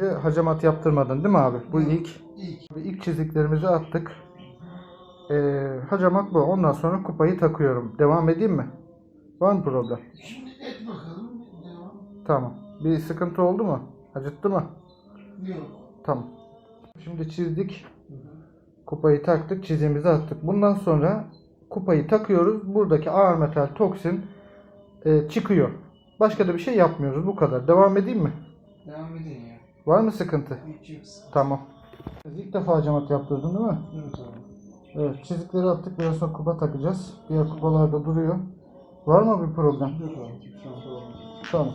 önce hacamat yaptırmadın değil mi abi? Bu ilk. İlk. İlk çiziklerimizi attık. Ee, hacamat bu. Ondan sonra kupayı takıyorum. Devam edeyim mi? Var mı problem? Şimdi et bakalım. Devam. Tamam. Bir sıkıntı oldu mu? Acıttı mı? Yok. Tamam. Şimdi çizdik. Kupayı taktık. Çizimizi attık. Bundan sonra kupayı takıyoruz. Buradaki ağır metal toksin e, çıkıyor. Başka da bir şey yapmıyoruz. Bu kadar. Devam edeyim mi? Devam ya. Var mı sıkıntı? Hiç yok. Tamam. İlk defa hacamat yaptırdın değil mi? Evet abi. Evet. Çizikleri attık. Biraz sonra kupa takacağız. Diğer kupalar da duruyor. Var mı bir problem? Yok abi. An tamam.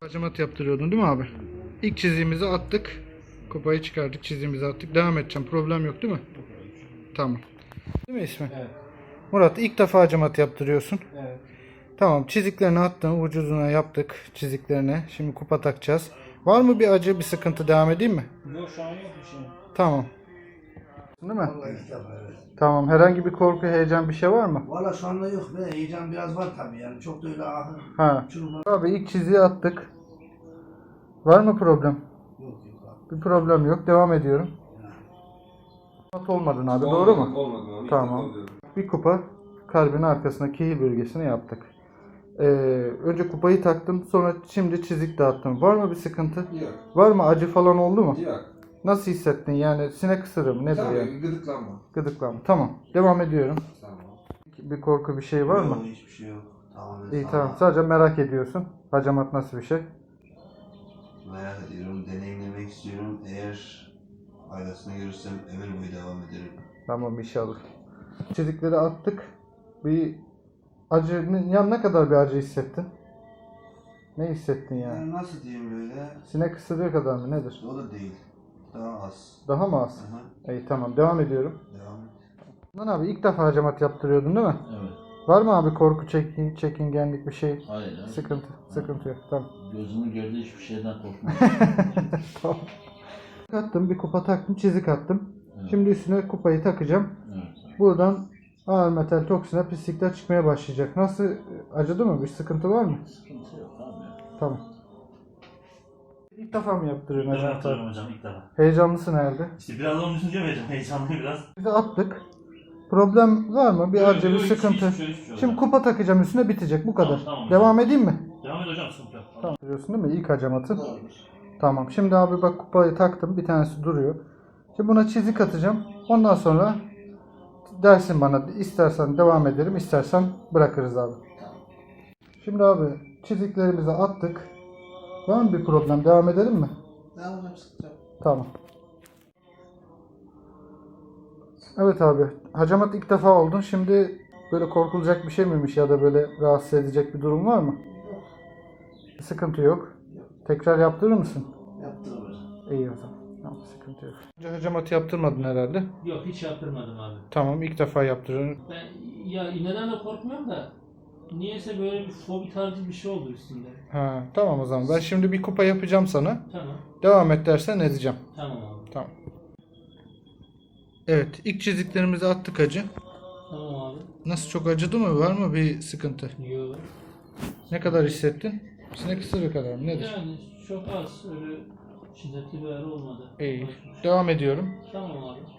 Hacamat yaptırıyordun değil mi abi? İlk çiziğimizi attık. Kupayı çıkardık. Çiziğimizi attık. Devam edeceğim. Problem yok değil mi? Tamam. Değil mi ismi? Evet. Murat ilk defa hacamat yaptırıyorsun. Evet. Tamam çiziklerini attın. Vücuduna yaptık çiziklerini. Şimdi kupa takacağız. Var mı bir acı bir sıkıntı devam edeyim mi? Yok şu an yok bir şey. Tamam. Değil mi? Vallahi ilk defa evet. Tamam. Herhangi bir korku, heyecan bir şey var mı? Valla şu anda yok be heyecan biraz var tabii yani çok da öyle ahır Ha. uçurumlar Abi ilk çiziği attık. Var mı problem? yok yok abi. Bir problem yok. Devam ediyorum. At olmadın abi. Doğru mu? Olmadı abi. Tamam. Bir kupa kalbin arkasına kehil bölgesine yaptık. Ee, önce kupayı taktım sonra şimdi çizik dağıttım. Var mı bir sıkıntı? Yok. Var mı acı falan oldu mu? Yok. Nasıl hissettin yani sinek ısırığı mı nedir yani? Tabii gıdıklanma. Gıdıklanma. Tamam devam ediyorum. Tamam. Bir korku bir şey var mı? Yok, hiçbir şey yok. Tamamen İyi tamam sadece merak ediyorsun. Hacamat nasıl bir şey? Merak ediyorum, deneyimlemek istiyorum. Eğer faydasını görürsem ömür boyu devam ederim. Tamam inşallah. Çizikleri attık. Bir acı ya ne kadar bir acı hissettin? Ne hissettin yani? Yani nasıl diyeyim böyle? Sinek ısırığı kadar mı nedir? O da değil. Daha az. Daha mı az? Aha, İyi tamam devam ediyorum. devam et. Lan abi ilk defa hacamat yaptırıyordun değil mi? Evet. Var mı abi korku, çekin, çekingenlik bir şey? Hayır. hayır. Sıkıntı, sıkıntı yok. Tamam. Gözümün gördüğü hiçbir şeyden korkmam. tamam. Attım, bir kupa taktım, çizik attım. Evet. Şimdi üstüne kupayı takacağım. evet. Buradan ağır metal toksine pislikler çıkmaya başlayacak. Nasıl? Acıdı mı? Bir sıkıntı var mı? Sıkıntı yok abi. Tamam. İlk defa mı yaptırıyorsun Ben hacamat? yaptırıyorum hocam ilk defa. Heyecanlısın herhalde. İşte biraz onu düşüneceğim hocam. Heyecanlıyım biraz. De attık. Problem var mı? Bir Yok, acı, bir yok, hiç- sıkıntı. hiçbir şey, hiçbir şey Şimdi kupa takacağım üstüne bitecek. Bu kadar. tamam Devam edeyim mi? Devam et hocam sıkıntı yok. Tamam. Biliyorsun değil mi? İlk hacamatı. Tamam. Şimdi abi bak kupayı taktım. Bir tanesi duruyor. Şimdi buna çizik atacağım. Ondan sonra dersin bana istersen devam ederim, istersen bırakırız abi. Şimdi abi çiziklerimizi attık. Var mı bir problem? Devam edelim mi? Devam yok. Tamam. Evet abi. Hacamat ilk defa oldun. Şimdi böyle korkulacak bir şey miymiş ya da böyle rahatsız edecek bir durum var mı? Sıkıntı yok. Tekrar yaptırır mısın? Yaptım hocam. İyi o zaman. Sıkıntı yok. Önce hacamatı yaptırmadın herhalde. Yok hiç yaptırmadım abi. Tamam ilk defa yaptırıyorum. Ben ya iğneden de korkmuyorum da niyeyse böyle bir fobi tarzı bir şey oldu üstünde. Ha, tamam o zaman. Ben şimdi bir kupa yapacağım sana. Tamam. Devam et dersen edeceğim. Tamam abi. Tamam. Evet ilk çiziklerimizi attık acı. Tamam abi. Nasıl çok acıdı mı? Var mı bir sıkıntı? Yok. Ne kadar hissettin? Sinek ısırığı kadar mı? Nedir? Yani çok az öyle şiddetli bir ağrı olmadı. İyi. Başka şey. Devam ediyorum. Tamam abi.